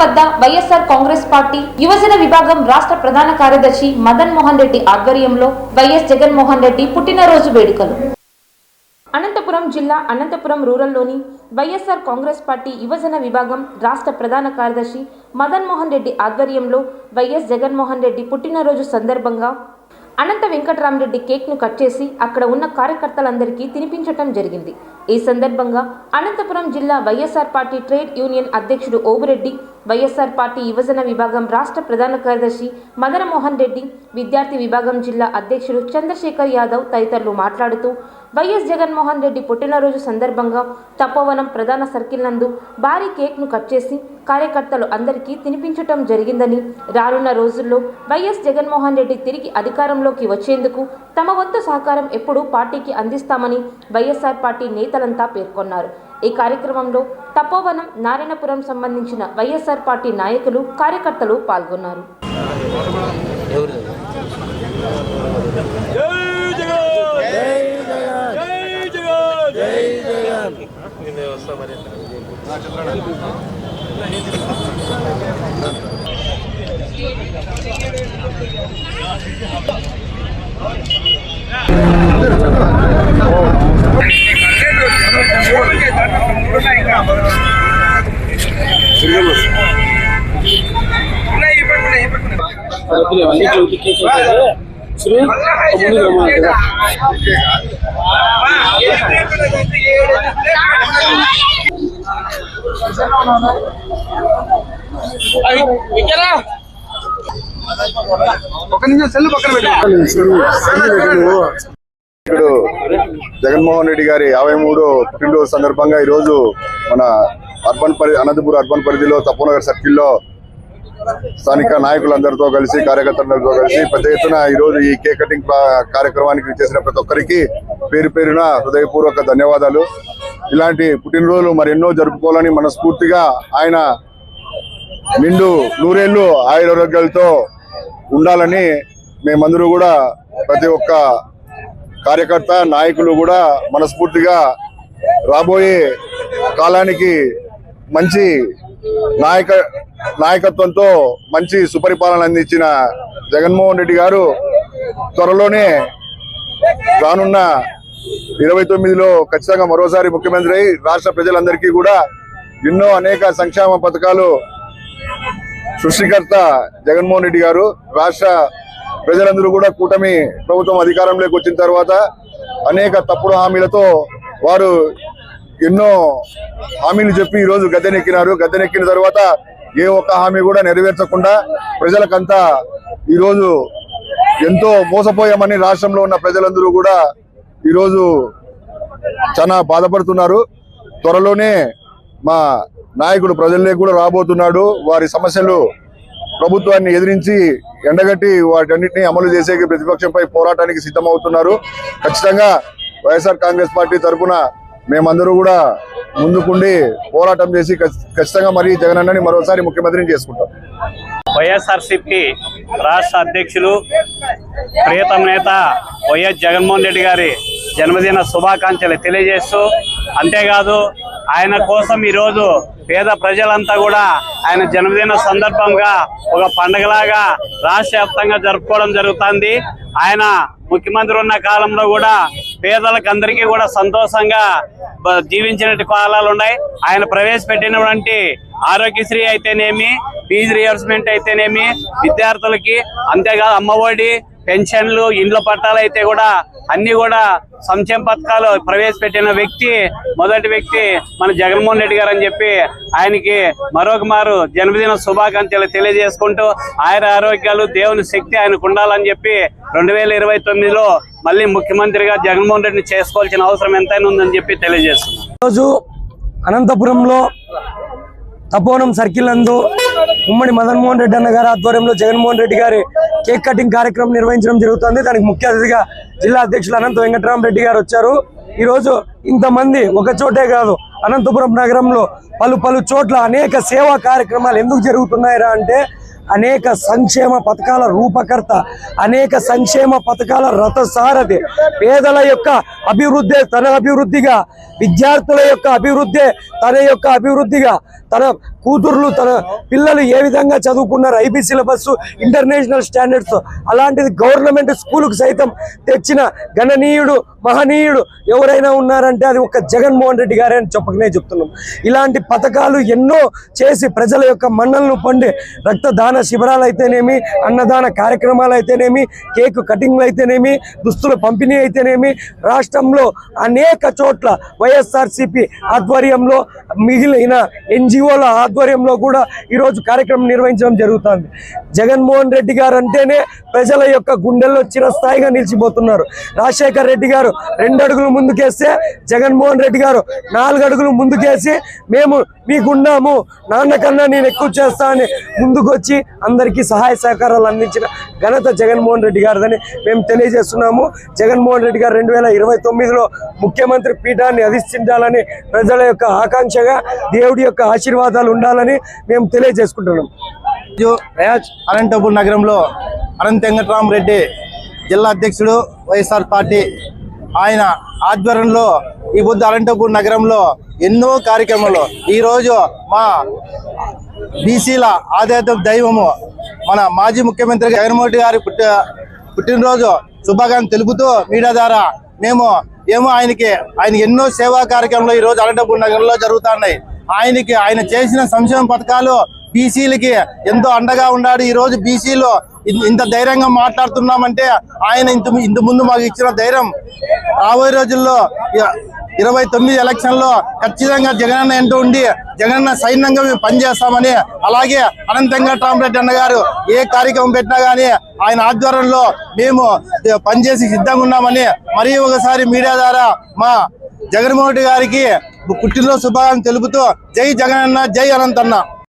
వద్ద వైఎస్ఆర్ కాంగ్రెస్ పార్టీ యువజన విభాగం రాష్ట్ర ప్రధాన కార్యదర్శి మదన్ మోహన్ రెడ్డి ఆధ్వర్యంలో వైఎస్ జగన్మోహన్ రెడ్డి పుట్టినరోజు వేడుకలు. అనంతపురం జిల్లా అనంతపురం రూరల్లోని వైఎస్ఆర్ కాంగ్రెస్ పార్టీ యువజన విభాగం రాష్ట్ర ప్రధాన కార్యదర్శి మదన్ మోహన్ రెడ్డి ఆధ్వర్యంలో వైఎస్ జగన్మోహన్ రెడ్డి పుట్టినరోజు సందర్భంగా అనంత వెంకటరామరెడ్డి కేక్ను కట్ చేసి అక్కడ ఉన్న కార్యకర్తలందరికీ తినిపించటం జరిగింది. ఈ సందర్భంగా అనంతపురం జిల్లా వైఎస్ఆర్ పార్టీ ట్రేడ్ యూనియన్ అధ్యక్షుడు ఓబురెడ్డి వైఎస్ఆర్ పార్టీ యువజన విభాగం రాష్ట్ర ప్రధాన కార్యదర్శి మదనమోహన్ రెడ్డి విద్యార్థి విభాగం జిల్లా అధ్యక్షుడు చంద్రశేఖర్ యాదవ్ తదితరులు మాట్లాడుతూ వైఎస్ జగన్మోహన్ రెడ్డి పుట్టినరోజు సందర్భంగా తపోవనం ప్రధాన సర్కిల్ నందు భారీ కేక్ను కట్ చేసి కార్యకర్తలు అందరికీ తినిపించటం జరిగిందని రానున్న రోజుల్లో వైఎస్ జగన్మోహన్ రెడ్డి తిరిగి అధికారంలోకి వచ్చేందుకు తమ వంతు సహకారం ఎప్పుడూ పార్టీకి అందిస్తామని వైఎస్ఆర్ పార్టీ నేతలంతా పేర్కొన్నారు. ఈ కార్యక్రమంలో తపోవనం నారాయణపురం సంబంధించిన వైఎస్ఆర్ పార్టీ నాయకులు కార్యకర్తలు పాల్గొన్నారు. ఒక నిమిషం సెల్ పక్కన పెట్టు ఇప్పుడు జగన్మోహన్ రెడ్డి గారి యాభై మూడో పుట్టినరోజు సందర్భంగా ఈ రోజు మన అర్బన్ పరి అనంతపురం అర్బన్ పరిధిలో తప్పనగర్ సర్కిల్లో స్థానిక నాయకులందరితో కలిసి కార్యకర్తలందరితో కలిసి పెద్ద ఎత్తున ఈ రోజు ఈ కేక్ కటింగ్ కార్యక్రమానికి చేసిన ప్రతి ఒక్కరికి పేరు పేరున హృదయపూర్వక ధన్యవాదాలు. ఇలాంటి పుట్టినరోజులు మరి ఎన్నో జరుపుకోవాలని మనస్ఫూర్తిగా ఆయన నిండు నూరేళ్ళు ఆయురారోగ్యాలతో ఉండాలని మేమందరూ కూడా ప్రతి ఒక్క కార్యకర్త నాయకులు కూడా మనస్ఫూర్తిగా రాబోయే కాలానికి మంచి నాయక నాయకత్వంతో మంచి సుపరిపాలన అందించిన జగన్మోహన్ రెడ్డి గారు త్వరలోనే రానున్న ఇరవై తొమ్మిదిలో ఖచ్చితంగా మరోసారి ముఖ్యమంత్రి అయి రాష్ట్ర ప్రజలందరికీ కూడా ఎన్నో అనేక సంక్షేమ పథకాలు సృష్టికర్త జగన్మోహన్ రెడ్డి గారు రాష్ట్ర ప్రజలందరూ కూడా కూటమి ప్రభుత్వం అధికారంలోకి వచ్చిన తర్వాత అనేక తప్పుడు హామీలతో వారు ఎన్నో హామీలు చెప్పి ఈ రోజు గద్దెనెక్కినారు. గద్దెనెక్కిన తర్వాత ఏ ఒక్క హామీ కూడా నెరవేర్చకుండా ప్రజలకంతా ఈరోజు ఎంతో మోసపోయామని రాష్ట్రంలో ఉన్న ప్రజలందరూ కూడా ఈరోజు చాలా బాధపడుతున్నారు. త్వరలోనే మా నాయకుడు ప్రజల్లోకి కూడా రాబోతున్నాడు. వారి సమస్యలు ప్రభుత్వాన్ని ఎదిరించి ఎండగట్టి వాటన్నింటినీ అమలు చేసే ప్రతిపక్షంపై పోరాటానికి సిద్ధమవుతున్నారు. ఖచ్చితంగా వైఎస్ఆర్ కాంగ్రెస్ పార్టీ తరఫున మేమందరూ కూడా ముందుకుండి పోరాటం చేసి ఖచ్చితంగా మరి జగనన్నని మరోసారి ముఖ్యమంత్రిని చేసుకుంటాం. వైఎస్ఆర్సిపి రాష్ట్ర అధ్యక్షులు ప్రియతమ నేత వైఎస్ జగన్మోహన్ రెడ్డి గారి జన్మదిన శుభాకాంక్షలు తెలియజేస్తూ అంతేకాదు ఆయన కోసం ఈరోజు పేద ప్రజలంతా కూడా ఆయన జన్మదిన సందర్భంగా ఒక పండుగలాగా రాష్ట్ర వ్యాప్తంగా జరుపుకోవడం జరుగుతుంది. ఆయన ముఖ్యమంత్రి ఉన్న కాలంలో కూడా పేదలకు అందరికీ కూడా సంతోషంగా జీవించినట్టు కాలాలు ఉన్నాయి. ఆయన ప్రవేశపెట్టినటువంటి ఆరోగ్యశ్రీ అయితేనేమి ఫీజు రియంబర్స్మెంట్ అయితేనేమి విద్యార్థులకి అంతేకాదు అమ్మఒడి పెన్షన్లు ఇండ్ల పట్టాలు అయితే కూడా అన్ని కూడా సంక్షేమ పథకాలు ప్రవేశపెట్టిన వ్యక్తి మొదటి వ్యక్తి మన జగన్మోహన్ రెడ్డి గారు అని చెప్పి ఆయనకి మరొక మారు జన్మదిన శుభాకాంక్షలు తెలియజేసుకుంటూ ఆయన ఆరోగ్యాలు దేవుని శక్తి ఆయనకు ఉండాలని చెప్పి రెండు వేల ఇరవై తొమ్మిదిలో మళ్ళీ ముఖ్యమంత్రిగా జగన్మోహన్ రెడ్డిని చేసుకోవాల్సిన అవసరం ఎంతైనా ఉందని చెప్పి తెలియజేస్తున్నాను ఈరోజు అనంతపురంలో తపోవనం సర్కిల్ నందు ఉమ్మడి మదన్మోహన్ రెడ్డి అన్న గారి ఆధ్వర్యంలో జగన్మోహన్ రెడ్డి గారి కేక్ కటింగ్ కార్యక్రమం నిర్వహించడం జరుగుతుంది. దానికి ముఖ్య అతిథిగా జిల్లా అధ్యక్షులు అనంత వెంకటరామ రెడ్డి గారు వచ్చారు. ఈరోజు ఇంతమంది ఒక చోటే కాదు అనంతపురం నగరంలో పలు పలు చోట్ల అనేక సేవా కార్యక్రమాలు ఎందుకు జరుగుతున్నాయిరా అంటే అనేక సంక్షేమ పథకాల రూపకర్త అనేక సంక్షేమ పథకాల రథసారథి పేదల యొక్క అభివృద్ధి తన అభివృద్ధిగా విద్యార్థుల యొక్క అభివృద్ధి తన యొక్క అభివృద్ధిగా తన కూతుర్లు తన పిల్లలు ఏ విధంగా చదువుకున్నారు ఐబీ సిలబస్ ఇంటర్నేషనల్ స్టాండర్డ్స్ అలాంటిది గవర్నమెంట్ స్కూల్కు సైతం తెచ్చిన గణనీయుడు మహనీయుడు ఎవరైనా ఉన్నారంటే అది ఒక జగన్మోహన్ రెడ్డి గారే అని చెప్పకనే చెప్తున్నాం. ఇలాంటి పథకాలు ఎన్నో చేసి ప్రజల యొక్క మన్నలను పండి రక్తదాన శిబిరాలు అయితేనేమి అన్నదాన కార్యక్రమాలు అయితేనేమి కేక్ కటింగ్లు అయితేనేమి దుస్తుల పంపిణీ అయితేనేమి రాష్ట్రంలో అనేక చోట్ల వైఎస్ఆర్సిపి ఆధ్వర్యంలో మిగిలిన ఎన్జిఓల ఆధ్వర్యంలో కూడా ఈరోజు కార్యక్రమం నిర్వహించడం జరుగుతుంది. జగన్మోహన్ రెడ్డి గారు అంటేనే ప్రజల యొక్క గుండెల్లో చిరస్థాయిగా నిలిచిపోతున్నారు. రాజశేఖర్ రెడ్డి గారు రెండు అడుగులు ముందుకేస్తే జగన్మోహన్ రెడ్డి గారు నాలుగు అడుగులు ముందుకేసి మేము మీకున్నాము నాన్న కన్నా నేను ఎక్కువ చేస్తా అని ముందుకొచ్చి అందరికీ సహాయ సహకారాలు అందించిన ఘనత జగన్మోహన్ రెడ్డి గారిదని మేము తెలియజేస్తున్నాము. జగన్మోహన్ రెడ్డి గారు రెండు వేల ఇరవై తొమ్మిదిలో ముఖ్యమంత్రి పీఠాన్ని అధిష్ఠించాలని ప్రజల యొక్క ఆకాంక్షగా దేవుడి యొక్క ఆశీర్వాదాలు ఉండాలని మేము తెలియజేసుకుంటున్నాం. ఈరోజు అనంతపూర్ నగరంలో అనంత వెంకటరామరెడ్డి జిల్లా అధ్యక్షుడు వైఎస్ఆర్ పార్టీ ఆయన ఆధ్వర్యంలో ఈ బుద్ధ అనంతపూర్ నగరంలో ఎన్నో కార్యక్రమాలు. ఈరోజు మా బీసీల ఆధ్యాత్మిక దైవము మన మాజీ ముఖ్యమంత్రి జగన్మోహన్ గారి పుట్టి పుట్టినరోజు శుభాకాంక్షలు తెలుపుతూ మీడియా ద్వారా మేము ఏమో ఆయనకి ఆయన ఎన్నో సేవా కార్యక్రమాలు ఈ రోజు అనంతపూర్ నగరంలో జరుగుతున్నాయి. ఆయనకి ఆయన చేసిన సంక్షేమ పథకాలు బీసీలకి ఎంతో అండగా ఉన్నాడు ఈ రోజు బీసీలు ఇంత ధైర్యంగా మాట్లాడుతున్నామంటే ఆయన ఇంత ఇంత ముందు మాకు ఇచ్చిన ధైర్యం రాబోయే రోజుల్లో ఇరవై తొమ్మిది ఎలక్షన్లో ఖచ్చితంగా జగనన్న ఎంటూ ఉండి జగనన్న సైన్యంగా మేము పనిచేస్తామని అలాగే అనంతంగా వెంకటరామరెడ్డి అన్న గారు ఏ కార్యక్రమం పెట్టినా గానీ ఆయన ఆధ్వర్యంలో మేము పనిచేసి సిద్ధంగా ఉన్నామని మరీ ఒకసారి మీడియా ద్వారా మా జగన్మోహన్ రెడ్డి గారికి పుట్టినరోజు శుభాకాంక్షలు తెలుపుతూ జై జగనన్న జై అనంతన్న.